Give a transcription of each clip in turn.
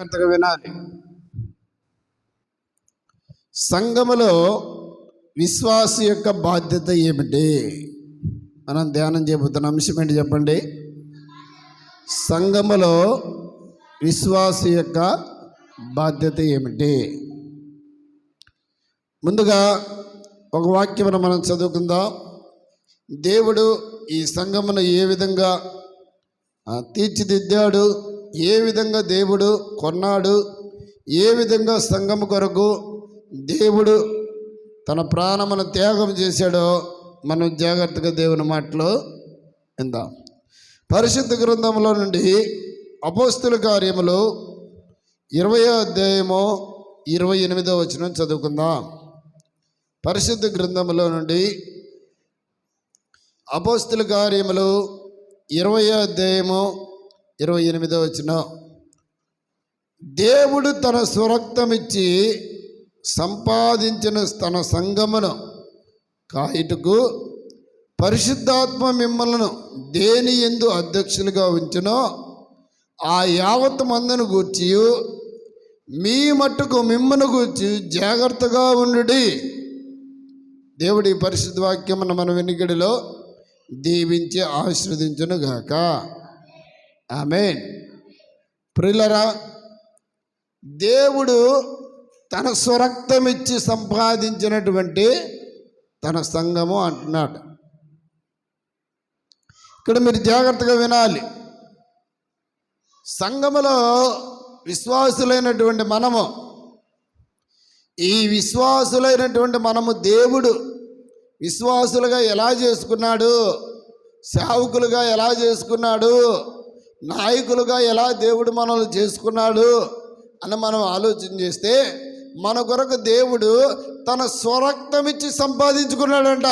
జాగ్రత్తగా వినాలి? సంఘములో విశ్వాస యొక్క బాధ్యత ఏమిటి? మనం ధ్యానం చేయబోతున్న అంశం ఏంటి చెప్పండి? సంఘములో విశ్వాస యొక్క బాధ్యత ఏమిటి? ముందుగా ఒక వాక్యమును మనం చదువుకుందాం. దేవుడు ఈ సంఘమును ఏ విధంగా తీర్చిదిద్దాడు? ఏ విధంగా దేవుడు కొన్నాడు ఏ విధంగా సంఘం కొరకు దేవుడు తన ప్రాణమును త్యాగం చేశాడో మనం జాగ్రత్తగా దేవుని మాటలో విందాం. పరిశుద్ధ గ్రంథంలో నుండి అపోస్తుల కార్యములు ఇరవై అధ్యాయము ఇరవై ఎనిమిదో వచనం చదువుకుందాం. పరిశుద్ధ గ్రంథంలో నుండి అపోస్తుల కార్యములు ఇరవై అధ్యాయము ఇరవై ఎనిమిదో వచ్చిన దేవుడు తన స్వరక్తమిచ్చి సంపాదించిన తన సంగమును కాయిటకు పరిశుద్ధాత్మ మిమ్మలను దేని ఎందు అధ్యక్షులుగా ఉంచునో ఆ యావత్ మందును గూర్చి మీ మట్టుకు మిమ్మను గూర్చి జాగ్రత్తగా ఉండుడి. దేవుడి పరిశుద్ధ వాక్యమును మన వెనుకడిలో దీవించి ఆశీర్వదించును గాక ఆమెన్. ప్రిలరా దేవుడు తన స్వరక్తమిచ్చి సంపాదించినటువంటి తన సంఘము అంటున్నాడు. ఇక్కడ మీరు జాగ్రత్తగా వినాలి. సంఘములో విశ్వాసులైనటువంటి మనము ఈ విశ్వాసులైనటువంటి మనము దేవుడు విశ్వాసులుగా ఎలా చేసుకున్నాడు? సేవకులుగా ఎలా చేసుకున్నాడు? నాయకులుగా ఎలా దేవుడు మనల్ని చేసుకున్నాడు అని మనం ఆలోచన చేస్తే మన కొరకు దేవుడు తన స్వరక్తం ఇచ్చి సంపాదించుకున్నాడంట.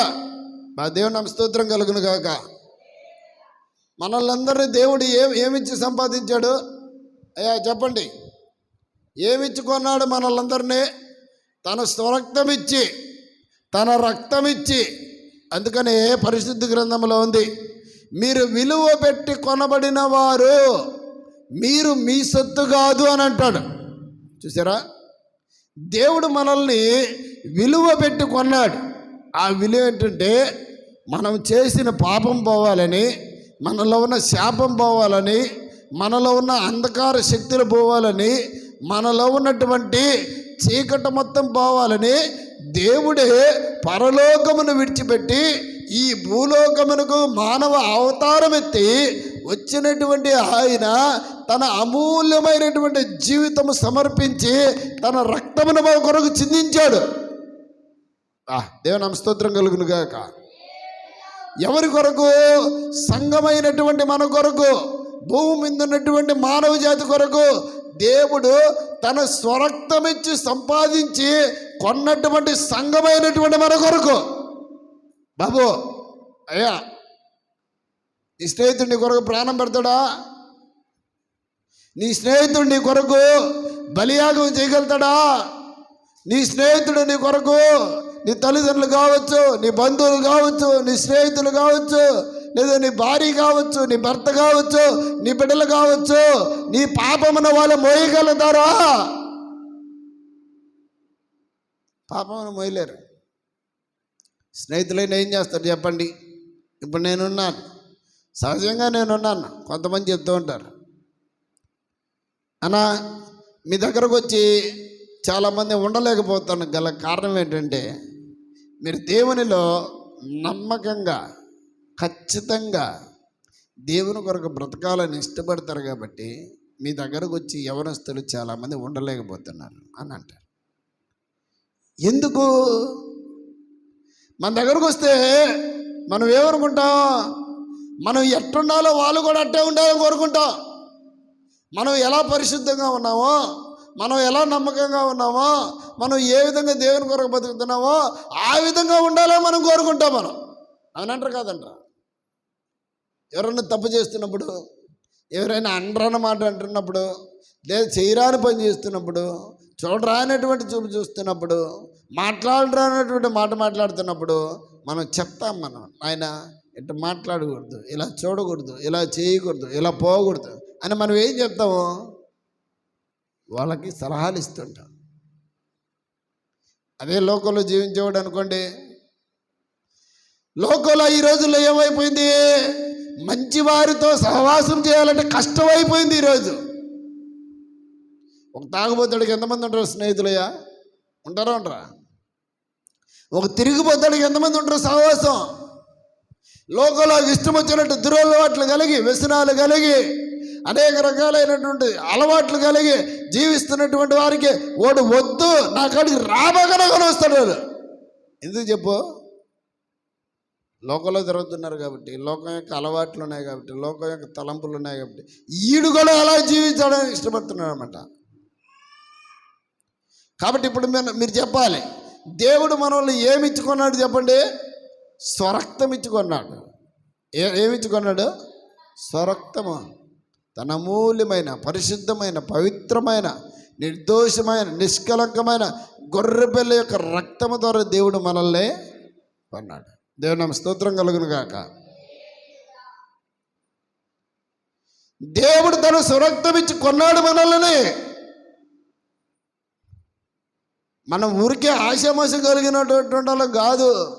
మా దేవుని నామ స్తోత్రం కలుగును కాక మనల్ని దేవుడు ఏం ఏమిచ్చి సంపాదించాడు? అయ్యా చెప్పండి. ఏమిచ్చి కొన్నాడు మనల్ని తన స్వరక్తం ఇచ్చి తన రక్తం ఇచ్చి. అందుకనే పరిశుద్ధ గ్రంథంలో ఉంది. మీరు విలువ పెట్టి కొనబడిన వారు మీరు మీ సొత్తు కాదు అని అంటాడు. చూసారా? దేవుడు మనల్ని విలువ పెట్టి కొన్నాడు. ఆ విలువ ఏంటంటే మనం చేసిన పాపం పోవాలని మనలో ఉన్న శాపం పోవాలని మనలో ఉన్న అంధకార శక్తులు పోవాలని మనలో ఉన్నటువంటి చీకటి మొత్తం పోవాలని దేవుడే పరలోకమును విడిచిపెట్టి ఈ భూలోకమునకు మానవ అవతారం ఎత్తి వచ్చినటువంటి ఆయన తన అమూల్యమైనటువంటి జీవితము సమర్పించి తన రక్తమును మా కొరకు చిందించాడు. ఆ దేవుని స్తోత్రం కలుగును గాక. ఎవరి కొరకు? సంఘమైనటువంటి మన కొరకు భూమి మీద ఉన్నటువంటి మానవ జాతి కొరకు దేవుడు తన స్వరక్తమిచ్చి సంపాదించి కొన్నటువంటి సంఘమైనటువంటి మన కొరకు. బాబు అయ్యా నీ స్నేహితుడు నీ కొరకు ప్రాణం పెడతాడా? నీ స్నేహితుడు నీ కొరకు బలియాగం చేయగలుగుతాడా? నీ స్నేహితుడు నీ కొరకు నీ తల్లిదండ్రులు కావచ్చు నీ బంధువులు కావచ్చు నీ స్నేహితులు కావచ్చు లేదా నీ భార్య కావచ్చు నీ భర్త కావచ్చు నీ బిడ్డలు కావచ్చు నీ పాపమున వాళ్ళు మోయగలుగుతారా? పాపమును మోయలేరు. స్నేహితులైన ఏం చేస్తారు చెప్పండి? ఇప్పుడు నేనున్నాను. సహజంగా నేనున్నాను. కొంతమంది చెప్తూ ఉంటారు. అన్నా మీ దగ్గరకు వచ్చి చాలామంది ఉండలేకపోతాను గల కారణం ఏంటంటే మీరు దేవునిలో నమ్మకంగా ఖచ్చితంగా దేవుని కొరకు బ్రతకాలని ఇష్టపడతారు కాబట్టి మీ దగ్గరకు వచ్చి యవనస్తులు చాలామంది ఉండలేకపోతున్నారు అని అంటారు. ఎందుకు? మన దగ్గరకు వస్తే మనం ఏమనుకుంటాం? మనం ఎట్టుండాలో వాళ్ళు కూడా అట్టే ఉండాలని కోరుకుంటాం. మనం ఎలా పరిశుద్ధంగా ఉన్నామో మనం ఎలా నమ్మకంగా ఉన్నామో మనం ఏ విధంగా దేవుని కొరకు బతుకుతున్నామో ఆ విధంగా ఉండాలని మనం కోరుకుంటాం మనం. అవునంటారు కాదంట ఎవరైనా తప్పు చేస్తున్నప్పుడు ఎవరైనా అండ్రన్న మాట అంటున్నప్పుడు లేదా చేయరాని పని చేస్తున్నప్పుడు చూడరానటువంటి చూపు చూస్తున్నప్పుడు మాట్లాడరానటువంటి మాట మాట్లాడుతున్నప్పుడు మనం చెప్తాం మనం ఆయన ఇట్లా మాట్లాడకూడదు ఇలా చూడకూడదు ఇలా చేయకూడదు ఇలా పోకూడదు అని మనం ఏం చెప్తాము? వాళ్ళకి సలహాలు ఇస్తుంటాం. అదే లోకంలో జీవించేవాడు అనుకోండి లోకంలో ఈ రోజుల్లో ఏమైపోయింది? మంచి వారితో సహవాసం చేయాలంటే కష్టమైపోయింది ఈరోజు ఒక తాగుబోతాడికి ఎంతమంది ఉంటారు స్నేహితులయ్యా? ఉంటారా ఉండరా ఒక తిరిగిపోతాడికి ఎంతమంది ఉంటారు సహవాసం? లోకంలో ఇష్టం వచ్చినట్టు దురలవాట్లు కలిగి వ్యసనాలు కలిగి అనేక రకాలైనటువంటి అలవాట్లు కలిగి జీవిస్తున్నటువంటి వారికి వాడు వద్దు నా కాడికి రాబోగానే వస్తాడు వాడు. ఎందుకు చెప్పు? లోకంలో తిరుగుతున్నారు కాబట్టి లోకం యొక్క అలవాట్లు ఉన్నాయి కాబట్టి లోకం యొక్క తలంపులు ఉన్నాయి కాబట్టి ఈడు కూడా అలా జీవించడానికి ఇష్టపడుతున్నాడు అనమాట కాబట్టి ఇప్పుడు మీరు మీరు చెప్పాలి. దేవుడు మనల్ని ఏమి ఇచ్చుకున్నాడు చెప్పండి? స్వరక్తం ఇచ్చుకున్నాడు. ఏ ఏమి ఇచ్చుకున్నాడు స్వరక్తము. తన అమూల్యమైన పరిశుద్ధమైన పవిత్రమైన నిర్దోషమైన నిష్కలంకమైన గొర్రెపిల్ల యొక్క రక్తము ద్వారా దేవుడు మనల్ని కొన్నాడు. దేవుడు నమ్మ స్తోత్రం కలుగును గాక. దేవుడు తన స్వరక్తం ఇచ్చి కొన్నాడు మనల్ని. మనం ఊరికే ఆశామాష కలిగినటువంటి వాళ్ళం కాదు.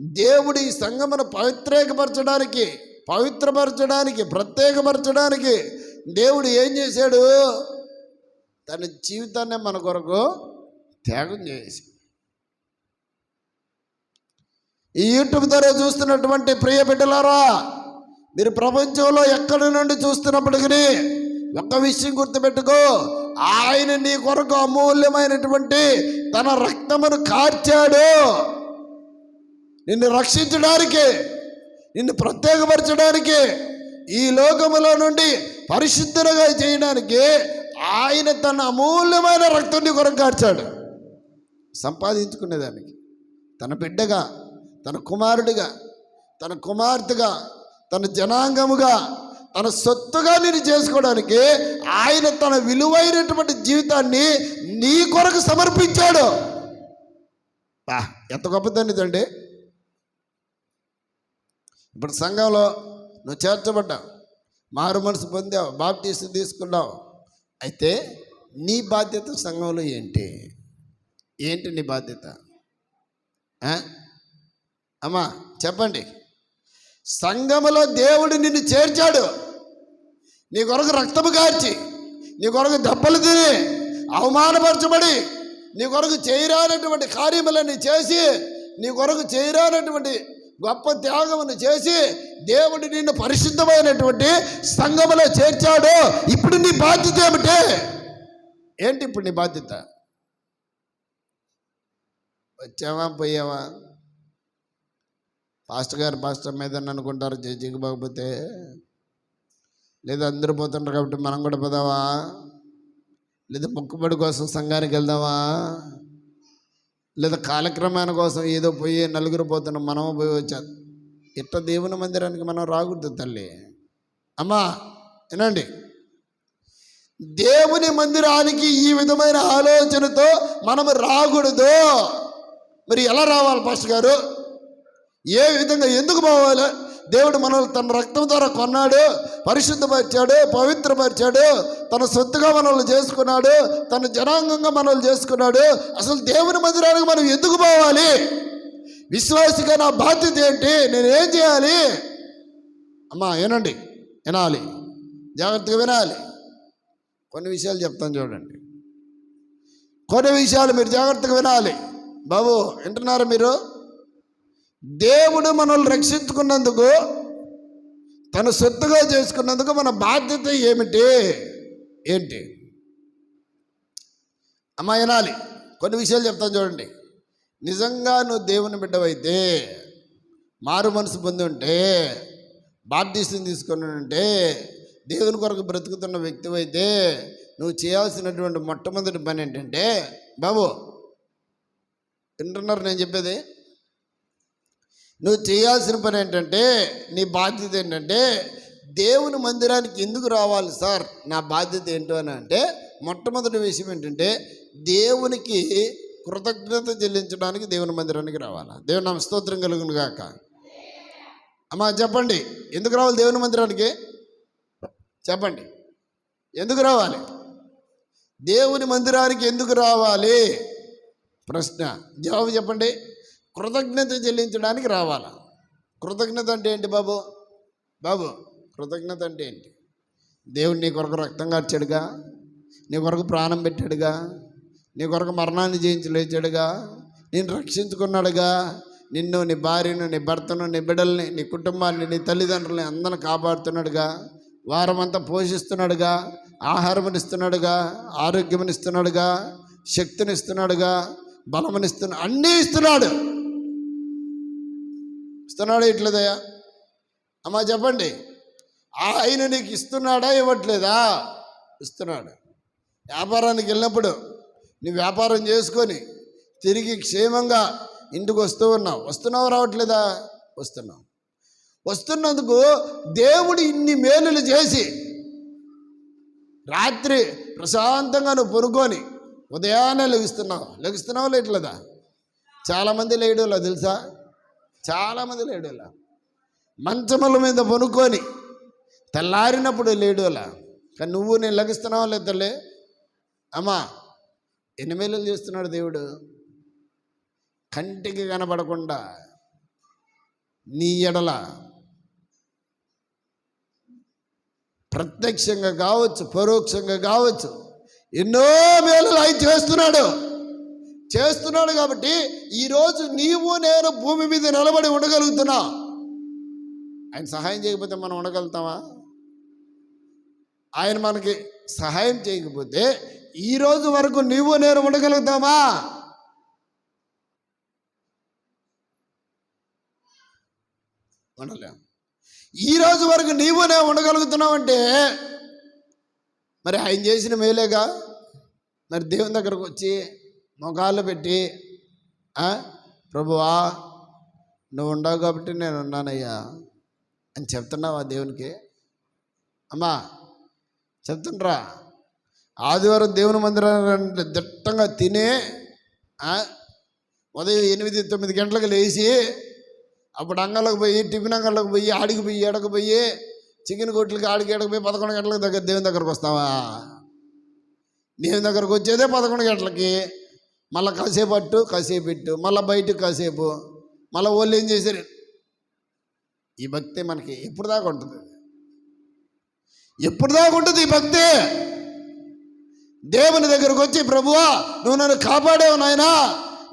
దేవుడు ఈ సంఘమును పవిత్రేకపరచడానికి పవిత్రపరచడానికి ప్రత్యేకపరచడానికి దేవుడు ఏం చేశాడు? తన జీవితాన్ని మన కొరకు త్యాగం చేసి. ఈ యూట్యూబ్ ద్వారా చూస్తున్నటువంటి ప్రియ బిడ్డలారా మీరు ప్రపంచంలో ఎక్కడి నుండి చూస్తున్నప్పటికీ ఒక్క విషయం గుర్తుపెట్టుకో. ఆయన నీ కొరకు అమూల్యమైనటువంటి తన రక్తమును కార్చాడు. నిన్ను రక్షించడానికి నిన్ను ప్రత్యేకపరచడానికి ఈ లోకములో నుండి పరిశుద్ధులుగా చేయడానికి ఆయన తన అమూల్యమైన రక్తం నీ కొరకు కార్చాడు. సంపాదించుకునేదానికి తన బిడ్డగా తన కుమారుడిగా తన కుమార్తెగా తన జనాంగముగా తన సొత్తుగా నేను చేసుకోవడానికి ఆయన తన విలువైనటువంటి జీవితాన్ని నీ కొరకు సమర్పించాడు. బా, ఎంత గొప్పదండి ఇదండి. ఇప్పుడు సంఘంలో నువ్వు చేర్చబడ్డావు మారు మనసు పొందావు బాప్తీసు తీసుకున్నావు. అయితే నీ బాధ్యత సంఘంలో ఏంటి? ఏంటి నీ బాధ్యత? అమ్మా చెప్పండి. సంఘములో దేవుడు నిన్ను చేర్చాడు. నీ కొరకు రక్తము కార్చి నీ కొరకు దెబ్బలు తిని అవమానపరచబడి నీ కొరకు చేయరానటువంటి కార్యములన్నీ చేసి నీ కొరకు చేయరానటువంటి గొప్ప త్యాగమును చేసి దేవుడు నిన్ను పరిశుద్ధమైనటువంటి సంఘములో చేర్చాడు. ఇప్పుడు నీ బాధ్యత ఏమిటి? ఏంటి ఇప్పుడు నీ బాధ్యత? వచ్చావా పోయావా? పాస్టర్ గారు పాస్టర్ మీద అనుకుంటారు జడ్జికి పోకపోతే లేదా అందరూ పోతుంటారు కాబట్టి మనం కూడా పోదామా? లేదా మొక్కుబడి కోసం సంఘానికి వెళ్దామా? లేదా కాలక్రమాన కోసం ఏదో పోయి నలుగురు పోతున్నాం మనము పోయి వచ్చాం? ఇట్ట దేవుని మందిరానికి మనం రాకూడదు తల్లి. అమ్మా వినండి. దేవుని మందిరానికి ఈ విధమైన ఆలోచనతో మనం రాకూడదు. మరి ఎలా రావాలి పాస్టర్ గారు? ఏ విధంగా ఎందుకు పోవాలి? దేవుడు మనల్ని తన రక్తం ద్వారా కొన్నాడు పరిశుద్ధపరిచాడు పవిత్రపరిచాడు తన సొత్తుగా మనల్ని చేసుకున్నాడు తన జనాంగంగా మనల్ని చేసుకున్నాడు. అసలు దేవుని మందిరానికి మనం ఎందుకు పోవాలి? విశ్వాసిగా నా బాధ్యత ఏంటి? నేను ఏం చేయాలి? అమ్మా వినండి వినాలి. జాగ్రత్తగా వినాలి. కొన్ని విషయాలు చెప్తాను చూడండి. కొన్ని విషయాలు మీరు జాగ్రత్తగా వినాలి. బాబు వింటున్నారా మీరు? దేవుడు మనల్ని రక్షించుకున్నందుకు తన సొత్తుగా చేసుకున్నందుకు మన బాధ్యత ఏమిటి? ఏంటి? అమ్మా వినాలి. కొన్ని విషయాలు చెప్తాను చూడండి. నిజంగా నువ్వు దేవుని బిడ్డవైతే మారు మనసు పొంది ఉంటే బాప్తీసం తీసుకుని ఉంటే దేవుని కొరకు బ్రతుకుతున్న వ్యక్తివైతే నువ్వు చేయాల్సినటువంటి మొట్టమొదటి పని ఏంటంటే బాబు వింటున్నారు నేను చెప్పేది నువ్వు చేయాల్సిన పని ఏంటంటే నీ బాధ్యత ఏంటంటే దేవుని మందిరానికి ఎందుకు రావాలి సార్? నా బాధ్యత ఏంటో అని అంటే మొట్టమొదటి విషయం ఏంటంటే దేవునికి కృతజ్ఞత చెల్లించడానికి దేవుని మందిరానికి రావాలా? దేవుని నామ స్తోత్రం కలుగును గాక. అమ్మా చెప్పండి. ఎందుకు రావాలి దేవుని మందిరానికి? చెప్పండి. ఎందుకు రావాలి? దేవుని మందిరానికి ఎందుకు రావాలి? ప్రశ్న. జవాబు చెప్పండి. కృతజ్ఞత చెల్లించడానికి రావాలి? కృతజ్ఞత అంటే ఏంటి బాబు? బాబు కృతజ్ఞత అంటే ఏంటి? దేవుడు నీ కొరకు రక్తం కార్చాడుగా? నీ కొరకు ప్రాణం పెట్టాడుగా? నీ కొరకు మరణాన్ని జయించలేచాడుగా నిన్ను నేను రక్షించుకున్నాడుగా? నిన్ను నీ భార్యను నీ భర్తను నీ బిడ్డల్ని నీ కుటుంబాన్ని నీ తల్లిదండ్రులని అందరిని కాపాడుతున్నాడుగా? వారమంతా పోషిస్తున్నాడుగా? ఆహారం ఇస్తున్నాడుగా? ఆరోగ్యం శక్తిని ఇస్తున్నాడుగా? బలమనిస్తున్నాడు అన్నీ ఇస్తున్నాడు. ఇస్తున్నాడా ఇట్లేదయ్యా? అమ్మా చెప్పండి. ఆయన నీకు ఇస్తున్నాడా ఇవ్వట్లేదా? ఇస్తున్నాడు. వ్యాపారానికి వెళ్ళినప్పుడు నీ వ్యాపారం చేసుకొని తిరిగి క్షేమంగా ఇంటికి వస్తూ ఉన్నావు. వస్తున్నావు రావట్లేదా? వస్తున్నావు. వస్తున్నందుకు దేవుడు ఇన్ని మేలులు చేసి రాత్రి ప్రశాంతంగా నువ్వు పొనుకొని ఉదయాన్నే లెగుస్తున్నావు. లెగుస్తున్నావు లేట్లేదా? చాలామంది లేయడం తెలుసా? చాలామంది లేడోలా. మంచముల మీద పనుకొని తెల్లారినప్పుడు లేడోలా. కానీ నువ్వు నేను లెగుస్తున్నావా లేదలే? అమ్మా ఎన్ని మేలు చేస్తున్నాడు దేవుడు? కంటికి కనబడకుండా నీ ఎడల ప్రత్యక్షంగా కావచ్చు పరోక్షంగా కావచ్చు ఎన్నో మేలు ఆయన చేస్తున్నాడు. చేస్తున్నాడు కాబట్టి ఈరోజు నీవు నేను భూమి మీద నిలబడి ఉండగలుగుతున్నా. ఆయన సహాయం చేయకపోతే మనం ఉండగలుగుతామా? ఆయన మనకి సహాయం చేయకపోతే ఈ రోజు వరకు నీవు నేను ఉండగలుగుతామా? ఉండలేము. ఈ రోజు వరకు నీవు నేను ఉండగలుగుతున్నావు అంటే మరి ఆయన చేసిన మేలేగా? మరి దేవుని దగ్గరకు వచ్చి మొగాళ్ళు పెట్టి ప్రభువా నువ్వు ఉండవు కాబట్టి నేను ఉన్నానయ్యా అని చెప్తున్నావా దేవునికి? అమ్మా చెప్తుండ్రా. ఆదివారం దేవుని మందిరాన్ని దిట్టంగా తినే ఉదయం ఎనిమిది తొమ్మిది గంటలకు లేచి అప్పుడు అంగళ్ళకు పోయి టిఫిన్ అంగళ్ళకు పోయి ఆడికి పోయి ఎడకు పోయి చికెన్ కొట్లకి ఆడికి ఎడకు పోయి పదకొండు గంటలకు దగ్గర దేవుని దగ్గరకు వస్తావా? దేవుని దగ్గరకు వచ్చేదే పదకొండు గంటలకి. మళ్ళీ కాసేపు అట్టు కాసేపు ఇట్టు మళ్ళీ బయటకు కాసేపు మళ్ళీ వాళ్ళు ఏం చేశారు? ఈ భక్తి మనకి ఎప్పుడు దాకా ఉంటుంది? ఎప్పుడు దాకా ఉంటుంది ఈ భక్తి? దేవుని దగ్గరకు వచ్చి ప్రభువా నువ్వు నన్ను కాపాడావు నాయనా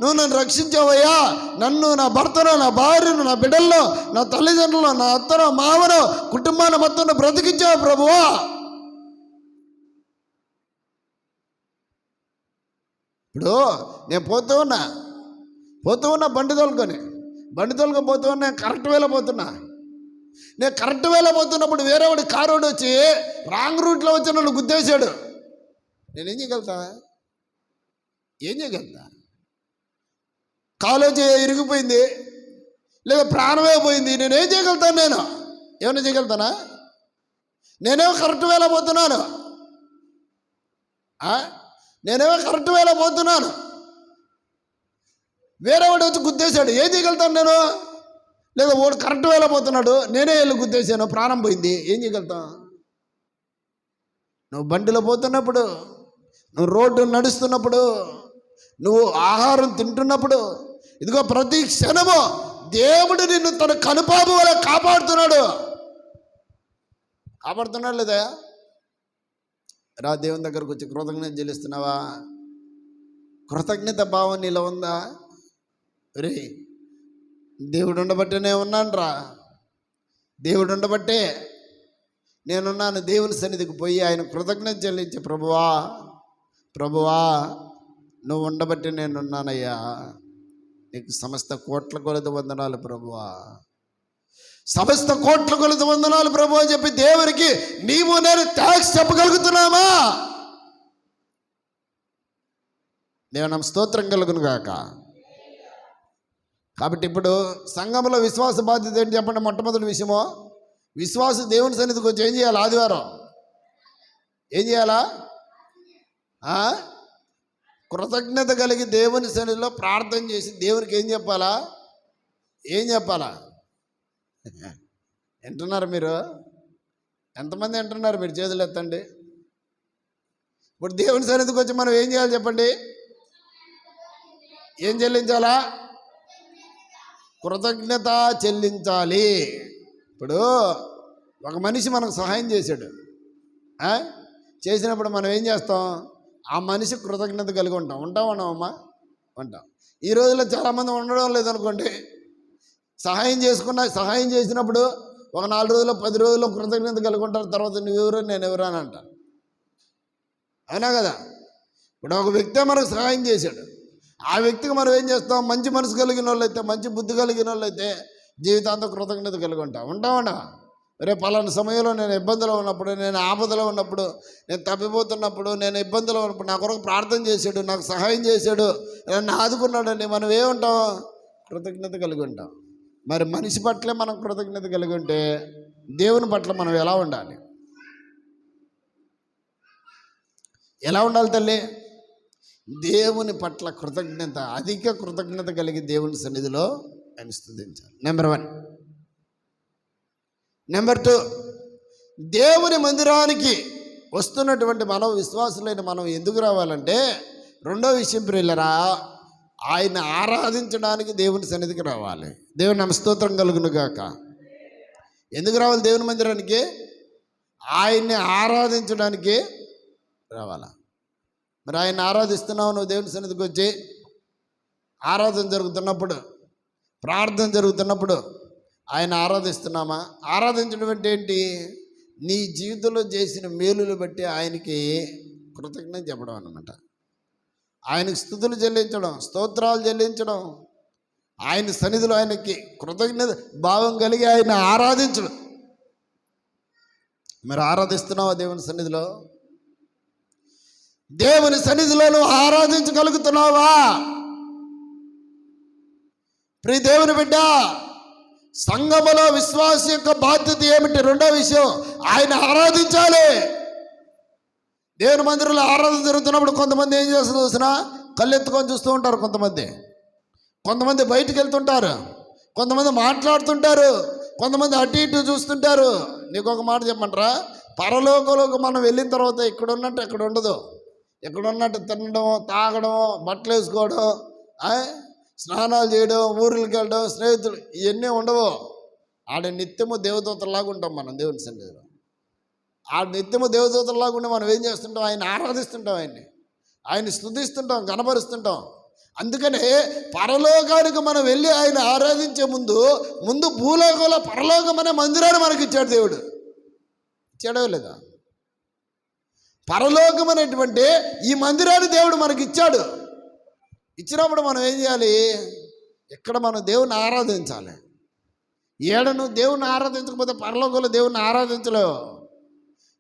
నువ్వు నన్ను రక్షించావయ్యా నన్ను నా భర్తను నా భార్యను నా బిడ్డలను నా తల్లిదండ్రులను నా అత్తను మామను కుటుంబాన్ని మొత్తం బ్రతికించావు ప్రభువా. ఇప్పుడు నేను పోతూ ఉన్నా పోతూ ఉన్నా బండి తోలుకొని బండి తోలుకొని పోతూ ఉన్నా కరెక్ట్ వేళ పోతున్నా. నేను కరెక్ట్ వేళ పోతున్నప్పుడు వేరే వాడి కారు వచ్చి రాంగ్ రూట్లో వచ్చి నన్ను గుద్దేశాడు. నేనేం చేయగలుగుతా? ఏం చేయగలుగుతా? కాలేజీ ఇరిగిపోయింది లేదా ప్రాణమే పోయింది నేనేం చేయగలుగుతాను నేను? ఏమైనా చేయగలుగుతానా? నేనేమో కరెక్ట్ వేళ పోతున్నాను. నేనేమో కరెక్ట్ వేళ పోతున్నాను. వేరే వాడు వచ్చి గుద్దేశాడు. ఏం చేయగలుగుతాను నేను? లేదా వాడు కరెక్ట్ వేళ పోతున్నాడు. నేనే వెళ్ళి గుద్దేశాను. ప్రాణం పోయింది. ఏం చేయగలుగుతాం? నువ్వు బండిలో పోతున్నప్పుడు నువ్వు రోడ్డు నడుస్తున్నప్పుడు నువ్వు ఆహారం తింటున్నప్పుడు ఇదిగో ప్రతి క్షణము దేవుడు నిన్ను తన కనుపాపు వల్ల కాపాడుతున్నాడు. కాపాడుతున్నాడు లేదా? రా దేవుని దగ్గరకు వచ్చి కృతజ్ఞత చెల్లిస్తున్నావా? కృతజ్ఞత భావం నీలో ఉందా? రే దేవుడు ఉండబట్టేనే ఉన్నాను రా. దేవుడు ఉండబట్టే నేనున్నాను. దేవుని సన్నిధికి పోయి ఆయన కృతజ్ఞత చెల్లించి ప్రభువా. ప్రభువా నువ్వు ఉండబట్టి నేనున్నానయ్యా. నీకు సమస్త కోట్ల కొలది వందనాలు ప్రభువా. సమస్త కోట్ల కొలత వందనాలు ప్రభు అని చెప్పి దేవునికి నీవు నేను ట్యాక్స్ చెప్పగలుగుతున్నామా? నేను స్తోత్రం కలుగును గాక. కాబట్టి ఇప్పుడు సంఘంలో విశ్వాస బాధ్యత ఏంటి చెప్పండి మొట్టమొదటి విషయము? విశ్వాస దేవుని సన్నిధికి వచ్చి ఏం చేయాలి ఆదివారం? ఏం చేయాలా? కృతజ్ఞత కలిగి దేవుని సన్నిధిలో ప్రార్థన చేసి దేవునికి ఏం చెప్పాలా? ఏం చెప్పాలా? వింటున్నారు మీరు? ఎంతమంది వింటున్నారు మీరు చేతులు ఎత్తండి? ఇప్పుడు దేవుని సన్నిధికి వచ్చి మనం ఏం చేయాలి చెప్పండి? ఏం చెల్లించాలా? కృతజ్ఞత చెల్లించాలి. ఇప్పుడు ఒక మనిషి మనకు సహాయం చేశాడు. చేసినప్పుడు మనం ఏం చేస్తాం? ఆ మనిషి కృతజ్ఞత కలిగి ఉంటాం. ఉంటాం ఉన్నామమ్మా ఉంటాం. ఈ రోజుల్లో చాలామంది ఉండడం లేదనుకోండి. సహాయం చేసుకున్న సహాయం చేసినప్పుడు ఒక నాలుగు రోజులు పది రోజుల్లో కృతజ్ఞత కలిగి ఉంటారు తర్వాత నువ్వెవరు నేను ఎవరని అంట అవునా కదా? ఇప్పుడు ఒక వ్యక్తి మనకు సహాయం చేశాడు. ఆ వ్యక్తికి మనం ఏం చేస్తాం? మంచి మనసు కలిగిన వాళ్ళైతే మంచి బుద్ధి కలిగిన వాళ్ళైతే జీవితాంతం కృతజ్ఞత కలిగి ఉంటాం ఉంటామన్నా రేపు పలానా సమయంలో నేను ఇబ్బందిలో ఉన్నప్పుడు నేను ఆపదలో ఉన్నప్పుడు నేను తప్పిపోతున్నప్పుడు నేను ఇబ్బందిలో ఉన్నప్పుడు నా కొరకు ప్రార్థన చేశాడు నాకు సహాయం చేశాడు నన్ను ఆదుకున్నాడని మనం ఏముంటాం? కృతజ్ఞత కలిగి ఉంటాం మరి మనిషి పట్లే మనం కృతజ్ఞత కలిగి ఉంటే దేవుని పట్ల మనం ఎలా ఉండాలి? ఎలా ఉండాలి తల్లి? దేవుని పట్ల కృతజ్ఞత అధిక కృతజ్ఞత కలిగి దేవుని సన్నిధిలో ఆయన స్థుతించాలి. నెంబర్ వన్ నెంబర్ టూ దేవుని మందిరానికి వస్తున్నటువంటి మనం విశ్వాసులైన మనం ఎందుకు రావాలంటే రెండో విషయం ప్రియులరా ఆయన ఆరాధించడానికి దేవుని సన్నిధికి రావాలి. దేవుని నమస్తోత్రం కలుగును గాక. ఎందుకు రావాలి దేవుని మందిరానికి? ఆయన్ని ఆరాధించడానికి రావాలా? మరి ఆయన ఆరాధిస్తున్నావు నువ్వు దేవుని సన్నిధికి వచ్చి? ఆరాధన జరుగుతున్నప్పుడు ప్రార్థన జరుగుతున్నప్పుడు ఆయన ఆరాధిస్తున్నామా? ఆరాధించడం అంటే ఏంటి? నీ జీవితంలో చేసిన మేలులు బట్టి ఆయనకి కృతజ్ఞత చెప్పడం అనమాట ఆయనకి స్థుతులు చెల్లించడం స్తోత్రాలు చెల్లించడం. ఆయన సన్నిధిలో ఆయనకి కృతజ్ఞత భావం కలిగి ఆయన ఆరాధించడం. మరి ఆరాధిస్తున్నావా దేవుని సన్నిధిలో? దేవుని సన్నిధిలో నువ్వు ఆరాధించగలుగుతున్నావా? ప్రియ దేవుని బిడ్డ సంఘములో విశ్వాస యొక్క బాధ్యత ఏమిటి? రెండో విషయం ఆయన ఆరాధించాలి. దేవుని మందిరంలో ఆరాధన జరుగుతున్నప్పుడు కొంతమంది ఏం చేస్తారు చూసిన కళ్ళెత్తుకొని చూస్తూ ఉంటారు కొంతమంది. కొంతమంది బయటికి వెళ్తుంటారు. కొంతమంది మాట్లాడుతుంటారు. కొంతమంది అటు ఇటు చూస్తుంటారు. నీకు ఒక మాట చెప్పమంటారా? పరలోకంలోకి మనం వెళ్ళిన తర్వాత ఇక్కడ ఉన్నట్టు ఇక్కడ ఉండదు. ఇక్కడ ఉన్నట్టు తినడం తాగడం బట్టలు వేసుకోవడం స్నానాలు చేయడం ఊర్లకి వెళ్ళడం స్నేహితులు ఇవన్నీ ఉండవు. ఆడ నిత్యము దేవదూతలాగా ఉంటాం మనం దేవుని సన్నిధిలో. ఆ నిత్యము దేవదూతలాగా మనం ఏం చేస్తుంటాం? ఆయన ఆరాధిస్తుంటాం ఆయన్ని. ఆయన స్థుతిస్తుంటాం గణపరుస్తుంటాం అందుకనే పరలోకానికి మనం వెళ్ళి ఆయన ఆరాధించే ముందు ముందు భూలోకంలో పరలోకం అనే మందిరాన్ని మనకి ఇచ్చాడు దేవుడు. ఇచ్చాడో లేదా? పరలోకం అనేటువంటి ఈ మందిరాన్ని దేవుడు మనకి ఇచ్చాడు. ఇచ్చినప్పుడు మనం ఏం చేయాలి? ఇక్కడ మనం దేవుని ఆరాధించాలి? ఏడను దేవుని ఆరాధించకపోతే పరలోకంలో దేవుని ఆరాధించలేవు.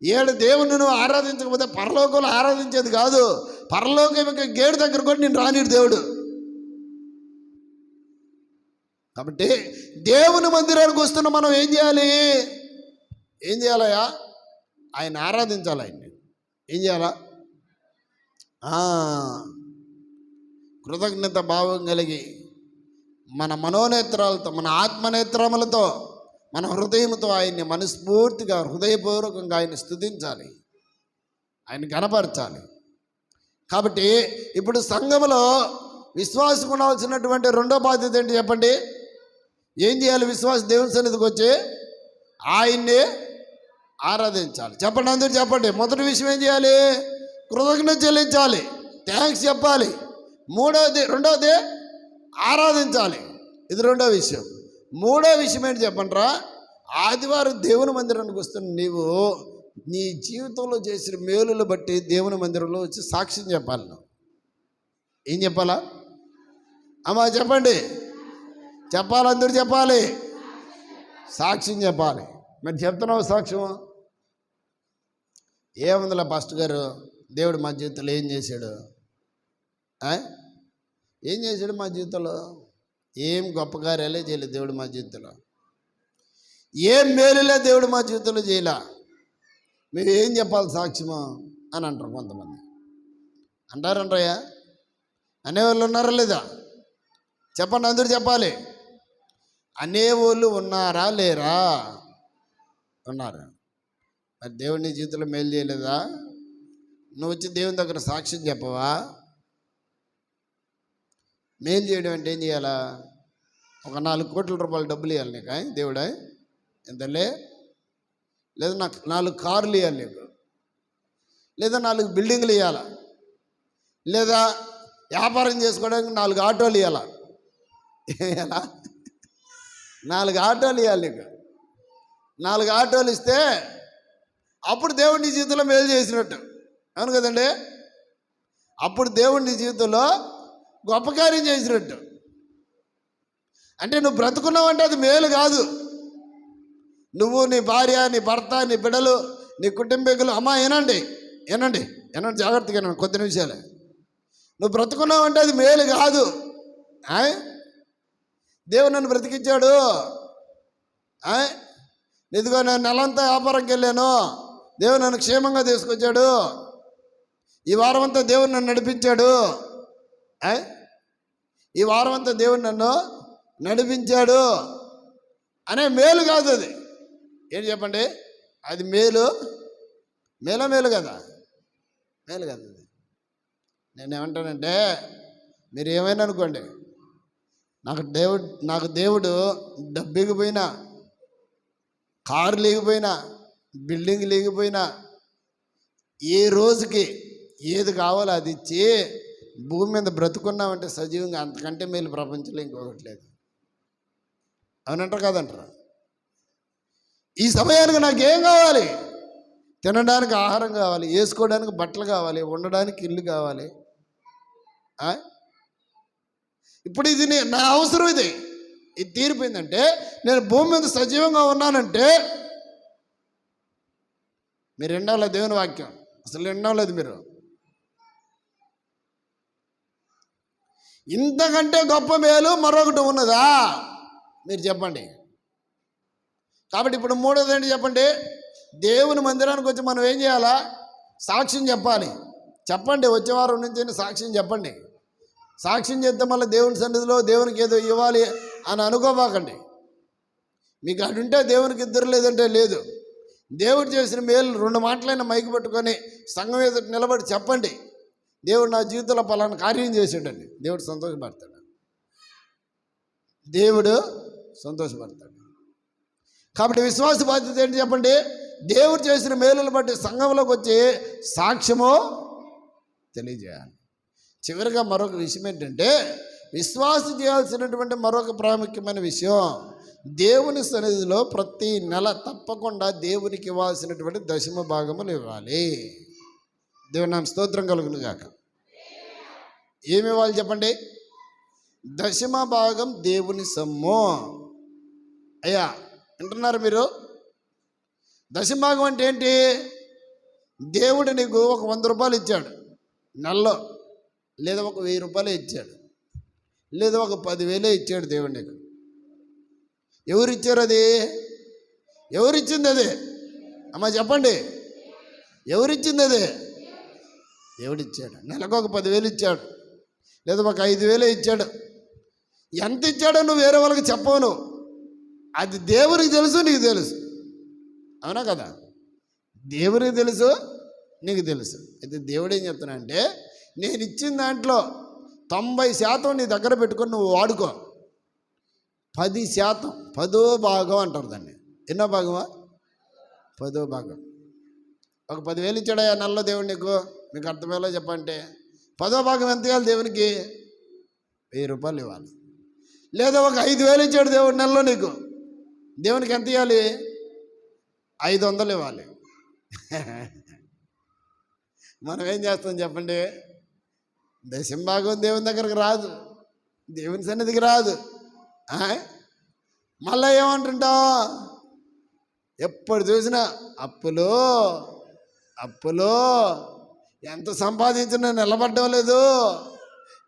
ఏడు దేవుని నువ్వు ఆరాధించకపోతే పరలోకంలో ఆరాధించేది కాదు. పరలోకం యొక్క గేడు దగ్గర కూడా నేను రానిడు దేవుడు. కాబట్టి దేవుని మందిరానికి వస్తున్న మనం ఏం చేయాలి? ఏం చేయాలయ్యా? ఆయన ఆరాధించాలి ఆయన్ని. ఏం చేయాలా? కృతజ్ఞత భావం కలిగి మన మనోనేత్రాలతో మన ఆత్మనేత్రములతో మన హృదయంతో ఆయన్ని మనస్ఫూర్తిగా హృదయపూర్వకంగా ఆయన్ని స్థుతించాలి. ఆయన గణపరచాలి కాబట్టి ఇప్పుడు సంఘములో విశ్వాసం ఉండాల్సినటువంటి రెండో బాధ్యత ఏంటి చెప్పండి? ఏం చేయాలి విశ్వాస దేవుని సన్నిధికి వచ్చి? ఆయన్ని ఆరాధించాలి. చెప్పండి అందరూ చెప్పండి. మొదటి విషయం ఏం చేయాలి? కృతజ్ఞత చెల్లించాలి. థ్యాంక్స్ చెప్పాలి. మూడవది రెండవది ఆరాధించాలి. ఇది రెండో విషయం. మూడో విషయం ఏంటి చెప్పండిరా? ఆదివారం దేవుని మందిరానికి వస్తున్న నీవు నీ జీవితంలో చేసిన మేలులు బట్టి దేవుని మందిరంలో వచ్చి సాక్ష్యం చెప్పాలి నువ్వు. ఏం చెప్పాలా? అమ్మా చెప్పండి. చెప్పాలి? అందరూ చెప్పాలి. సాక్ష్యం చెప్పాలి. మరి చెప్తున్నావు సాక్ష్యం ఏముందిలే ఫస్ట్ గారు దేవుడు మా జీవితంలో ఏం చేశాడు? ఏం చేశాడు మా జీవితంలో? ఏం గొప్ప కార్యాలే చేయలేదు దేవుడు మా జీవితంలో. ఏం మేలులే దేవుడు మా జీవితంలో చేయలే. మీరు ఏం చెప్పాలి సాక్ష్యమో అని అంటారు కొంతమంది. అంటారంటారయ్యా అనేవాళ్ళు ఉన్నారా లేదా? చెప్పండి అందరూ చెప్పాలి. అనేవాళ్ళు ఉన్నారా లేరా? ఉన్నారు. మరి దేవుడిని జీవితంలో మేలు చేయలేదా? నువ్వు వచ్చి దేవుని దగ్గర సాక్ష్యం చెప్పవా? మేలు చేయడం అంటే ఏం చేయాలా? ఒక నాలుగు కోట్ల రూపాయలు డబ్బులు ఇవ్వాలి నీకు దేవుడా? ఎంతలే? లేదా నాకు నాలుగు కార్లు ఇవ్వాలి నీకు. లేదా నాలుగు బిల్డింగ్లు ఇవ్వాలా లేదా వ్యాపారం చేసుకోవడానికి నాలుగు ఆటోలు ఇవ్వాలా నాలుగు ఆటోలు ఇవ్వాలి నీకు. నాలుగు ఆటోలు ఇస్తే అప్పుడు దేవుడి నీ జీవితంలో మేలు చేసినట్టు. అవును కదండి? అప్పుడు దేవుడి నీ జీవితంలో గొప్ప కార్యం చేసినట్టు. అంటే నువ్వు బ్రతుకున్నావంటే అది మేలు కాదు. నువ్వు నీ భార్య నీ భర్త నీ బిడ్డలు నీ కుటుంబీకులు అమ్మ ఏనండి ఏనండి ఏనండి జాగ్రత్తగా కొద్ది నిమిషాలే. నువ్వు బ్రతుకున్నావంటే అది మేలు కాదు. దేవుడు నన్ను బ్రతికించాడు ఆయ్ ఇదిగో నేను నెలంతా వ్యాపారంకి వెళ్ళాను. దేవుడు నన్ను క్షేమంగా తీసుకొచ్చాడు. ఈ వారం అంతా దేవుడు నన్ను నడిపించాడు. ఈ వారం అంతా దేవుడు నన్ను నడిపించాడు అనే మేలు కాదు అది. ఏంటి చెప్పండి? అది మేలు మేల మేలు కదా. మేలు కదా అది. నేను ఏమంటానంటే మీరు ఏమైనా అనుకోండి నాకు దేవుడు నాకు దేవుడు డబ్బుకి పోయినా కారు లేకపోయినా బిల్డింగ్ లేకపోయినా ఏ రోజుకి ఏది కావాలో అది ఇచ్చి భూమి మీద బ్రతుకున్నామంటే సజీవంగా అంతకంటే మేలు ప్రపంచంలో ఇంకొకటి లేదు. అని అంటారు కాదంటారా? ఈ సమయానికి నాకు ఏం కావాలి? తినడానికి ఆహారం కావాలి వేసుకోవడానికి బట్టలు కావాలి ఉండడానికి ఇల్లు కావాలి. ఇప్పుడు ఇది నా అవసరం ఇది. ఇది తీరిపోయిందంటే నేను భూమి మీద సజీవంగా ఉన్నానంటే మీరు ఎండవలే దేవుని వాక్యం. అసలు ఎండవలేదు మీరు. ఇంతకంటే గొప్ప మేలు మరొకటి ఉన్నదా? మీరు చెప్పండి. కాబట్టి ఇప్పుడు మూడోది ఏంటి చెప్పండి? దేవుని మందిరానికి వచ్చి మనం ఏం చేయాలా? సాక్ష్యం చెప్పాలి. చెప్పండి వచ్చే వారం నుంచి సాక్ష్యం చెప్పండి. సాక్ష్యం చేస్తే మళ్ళీ దేవుని సన్నిధిలో దేవునికి ఏదో ఇవ్వాలి అని అనుకోబాకండి. మీకు అటు ఉంటే దేవునికి ఇద్దరు లేదంటే లేదు. దేవుడు చేసిన మేలు రెండు మాటలైనా మైకి పెట్టుకొని సంఘం ఎదుట నిలబడి చెప్పండి. దేవుడు నా జీవితంలో పలానా కార్యం చేసిండండి. దేవుడు సంతోషపడతాడు. దేవుడు సంతోషపడతాడు. కాబట్టి విశ్వాస బాధ్యత ఏంటి చెప్పండి? దేవుడు చేసిన మేలును బట్టి సంఘంలోకి వచ్చి సాక్ష్యము తెలియజేయాలి. చివరిగా మరొక విషయం ఏంటంటే విశ్వాసం చేయాల్సినటువంటి మరొక ప్రాముఖ్యమైన విషయం దేవుని సన్నిధిలో ప్రతి నెల తప్పకుండా దేవునికి ఇవ్వాల్సినటువంటి దశమ భాగములు ఇవ్వాలి. దేవుని నామ స్తోత్రం కలుగును గాక. ఏమి ఇవ్వాలి చెప్పండి? దశమ భాగం దేవుని సొమ్ము. అయ్యా వింటున్నారు మీరు? దశభాగం అంటే ఏంటి? దేవుడు నీకు ఒక వంద రూపాయలు ఇచ్చాడు. నెలలో. లేదా ఒక వెయ్యి రూపాయలే ఇచ్చాడు. లేదా ఒక పదివేలే ఇచ్చాడు దేవుడు నీకు. ఎవరు ఇచ్చారు అది? ఎవరిచ్చింది అది? అమ్మ చెప్పండి. ఎవరిచ్చింది అది? దేవుడు ఇచ్చాడు. నెలకు ఒక పదివేలు ఇచ్చాడు. లేదా ఒక ఐదు వేలే ఇచ్చాడు. ఎంత ఇచ్చాడో నువ్వు వేరే వాళ్ళకి చెప్పవు నువ్వు అది దేవునికి తెలుసు నీకు తెలుసు. అవునా కదా? దేవునికి తెలుసు నీకు తెలుసు. అయితే దేవుడు ఏం చెప్తున్నా అంటే నేను ఇచ్చిన దాంట్లో తొంభై శాతం నీ దగ్గర పెట్టుకొని నువ్వు వాడుకో. పది శాతం పదో భాగం అంటారు దాన్ని. ఎన్నో భాగమా? పదో భాగం. ఒక పదివేలు ఇచ్చాడా నెలలో దేవుడు నీకు? మీకు అర్థమయ్యేలా చెప్పంటే పదో భాగం ఎంత ఇవ్వాలి దేవునికి? వెయ్యి రూపాయలు ఇవ్వాలి. లేదా ఒక ఐదు వేలు ఇచ్చాడు దేవుడు నెలలో నీకు. దేవునికి ఎంత ఇవ్వాలి? ఐదు వందలు ఇవ్వాలి. మనం ఏం చేస్తాం చెప్పండి? దశంభాగం దేవుని దగ్గరకు రాదు. దేవుని సన్నిధికి రాదు. మళ్ళా ఏమంటుంటావు? ఎప్పుడు చూసినా అప్పులు అప్పులు ఎంత సంపాదించినా నిలబడడం లేదు.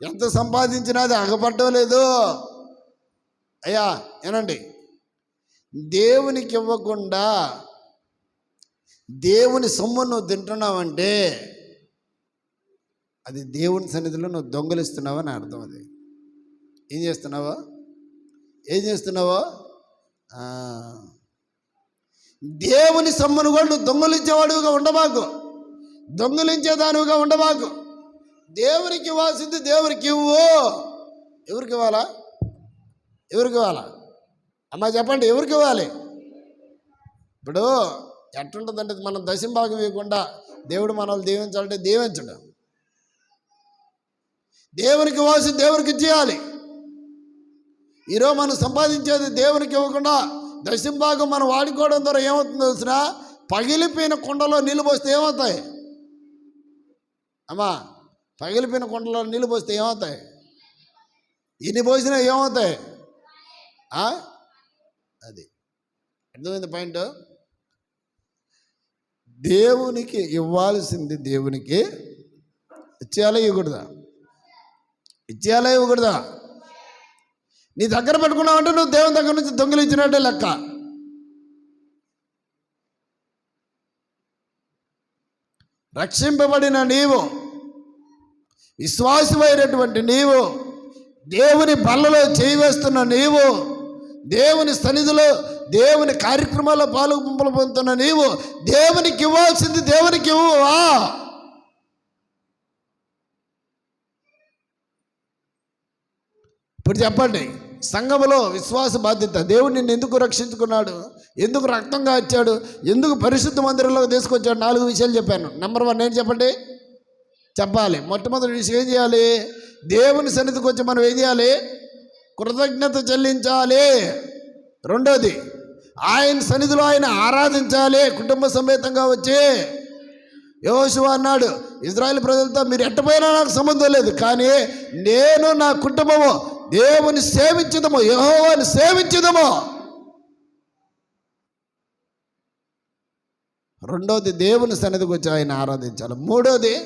ఎంత సంపాదించినా అది అగపడడం లేదు. అయ్యా ఏనండి దేవునికి ఇవ్వకుండా దేవుని సొమ్ము నువ్వు తింటున్నావంటే అది దేవుని సన్నిధిలో నువ్వు దొంగలిస్తున్నావని అర్థం అది. ఏం చేస్తున్నావో? ఏం చేస్తున్నావో? దేవుని సొమ్మును కూడా నువ్వు దొంగలించేవాడుగా ఉండబాకు. దొంగలించేదానివిగా ఉండబాకు. దేవునికి ఇవ్వాల్సింది దేవునికి ఇవ్వు. ఎవరికి ఇవ్వాలా? ఎవరికి ఇవ్వాలా? అమ్మ చెప్పండి ఎవరికి ఇవ్వాలి? ఇప్పుడు ఎట్లుంటుందంటే మనం దశంభాగం ఇవ్వకుండా దేవుడు మనల్ని దీవించాలంటే దీవించడం. దేవునికి ఇవ్వాల్సి దేవునికి ఇచ్చేయాలి. ఈరోజు మనం సంపాదించేది దేవునికి ఇవ్వకుండా దశంభాగం మనం వాడుకోవడం ద్వారా ఏమవుతుందో తెలిసిన? పగిలిపోయిన కుండలో నీళ్ళు పోస్తే ఏమవుతాయి? అమ్మా పగిలిపోయిన కుండలో నీళ్ళు పోస్తే ఏమవుతాయి? ఎన్ని పోసినా ఏమవుతాయి? అది. అర్థమైంది పాయింట్? దేవునికి ఇవ్వాల్సింది దేవునికి ఇచ్చేయాలా ఇవ్వకూడదా? ఇచ్చేయాలా ఇవ్వకూడదా? నీ దగ్గర పెట్టుకున్నావంటే నువ్వు దేవుని దగ్గర నుంచి దొంగిలించినట్టే లెక్క. రక్షింపబడిన నీవు విశ్వాసమైనటువంటి నీవు దేవుని బల్లలో చేయి వేస్తున్న నీవు దేవుని సన్నిధిలో దేవుని కార్యక్రమాల్లో పాలు పొందుతున్న నీవు దేవునికి ఇవ్వాల్సింది దేవునికి ఇవ్వవా? ఇప్పుడు చెప్పండి సంఘములో విశ్వాస బాధ్యత దేవుడు నిన్ను ఎందుకు రక్షించుకున్నాడు? ఎందుకు రక్తం కాచాడు ఎందుకు పరిశుద్ధ మందిరంలోకి తీసుకొచ్చాడు? నాలుగు విషయాలు చెప్పాను. నెంబర్ వన్ ఏం చెప్పండి? చెప్పాలి. మొట్టమొదటి విషయం ఏం చేయాలి? దేవుని సన్నిధికి వచ్చి మనం ఏం చేయాలి? కృతజ్ఞత చెల్లించాలి. రెండోది ఆయన సన్నిధిలో ఆయన ఆరాధించాలి. కుటుంబ సమేతంగా వచ్చి యోశువ అన్నాడు ఇజ్రాయెల్ ప్రజలతో మీరు ఎట్టపోయినా నాకు సంబంధం లేదు కానీ నేను నా కుటుంబము దేవుని సేవించదము యహోవాని సేవించదము. రెండోది దేవుని సన్నిధికి వచ్చి ఆయన ఆరాధించాలి. మూడోది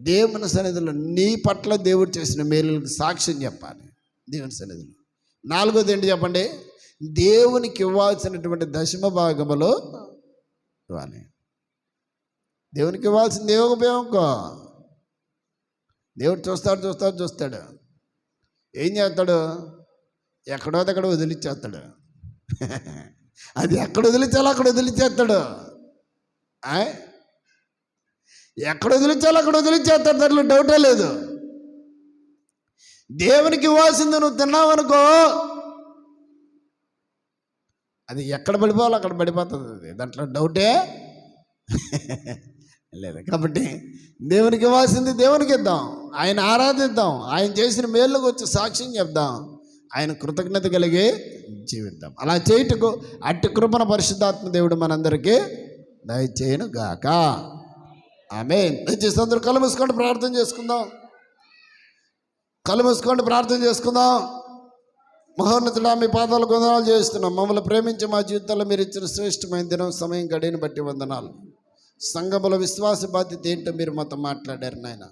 దేవుని సన్నిధిలో నీ పట్ల దేవుడు చేసిన మేలులకు సాక్ష్యం చెప్పాలి. దేవుని సన్నిధిలో. నాలుగోది ఏంటి చెప్పండి? దేవునికి ఇవ్వాల్సినటువంటి దశమ భాగములో ఇవ్వాలి దేవునికి ఇవ్వాల్సింది ఏ ఉపయోగం దేవుడు చూస్తాడు చూస్తాడు చూస్తాడు. ఏం చేస్తాడు? ఎక్కడో దగ్గర వదిలిచ్చేస్తాడు. అది ఎక్కడ వదిలించాలో అక్కడ వదిలిచ్చేస్తాడు. ఆయ్? ఎక్కడ వదిలించాలో అక్కడ వదిలించేస్తాడు దాంట్లో డౌటే లేదు. దేవునికి ఇవ్వాల్సింది నువ్వు తిన్నావనుకో. అది ఎక్కడ పడిపోవాలో అక్కడ పడిపోతుంది అది. దాంట్లో డౌటే? లేదు కాబట్టి దేవునికి ఇవ్వాల్సింది దేవునికి ఇద్దాం. ఆయన ఆరాధిద్దాం. ఆయన చేసిన మేళ్ళకు వచ్చి సాక్ష్యం చెప్దాం. ఆయన కృతజ్ఞత కలిగి జీవిద్దాం. అలా చేయుటకు అట్టి కృపణ పరిశుద్ధాత్మ దేవుడు మనందరికీ దయచేయను గాక ఆమె దయచేసి అందరూ కళ్ళు మూసుకోండి ప్రార్థన చేసుకుందాం. కళ్ళు మూసుకోండి ప్రార్థన చేసుకుందాం. మహోన్నతుడా మీ పాదాలు వందనాలు చేస్తున్నాం మమ్మల్ని ప్రేమించి మా జీవితంలో మీరు ఇచ్చిన శ్రేష్టమైన దినం సమయం గడిని బట్టి వందనాలు. సంఘముల విశ్వాస బాధ్యత ఏంటో మీరు మాతో మాట్లాడారు నాయన.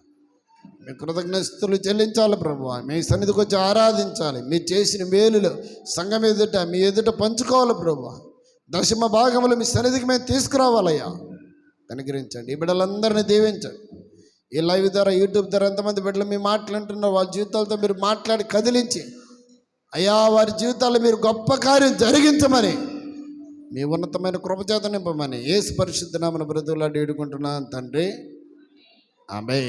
మీ కృతజ్ఞతలు చెల్లించాలి ప్రభు మీ సన్నిధికి వచ్చి ఆరాధించాలి. మీరు చేసిన మేలులు సంఘం ఎదుట మీ ఎదుట పంచుకోవాలి ప్రభు దశమ భాగములు మీ సన్నిధికి మేము తీసుకురావాలయ్యా. కనుగరించండి. ఈ బిడ్డలందరినీ దీవించండి. ఈ లైవ్ ద్వారా యూట్యూబ్ ద్వారా ఎంతమంది బిడ్డలు మీ మాట్లాడుతున్నారు వాళ్ళ జీవితాలతో మీరు మాట్లాడి కదిలించి అయ్యా వారి జీవితాల్లో మీరు గొప్ప కార్యం జరిగించమని మీ ఉన్నతమైన కృపచేత నింపమని ఏసు పరిశుద్ధ నామన బ్రతువులాడి వేడుకుంటున్నాను తండ్రి. ఆమె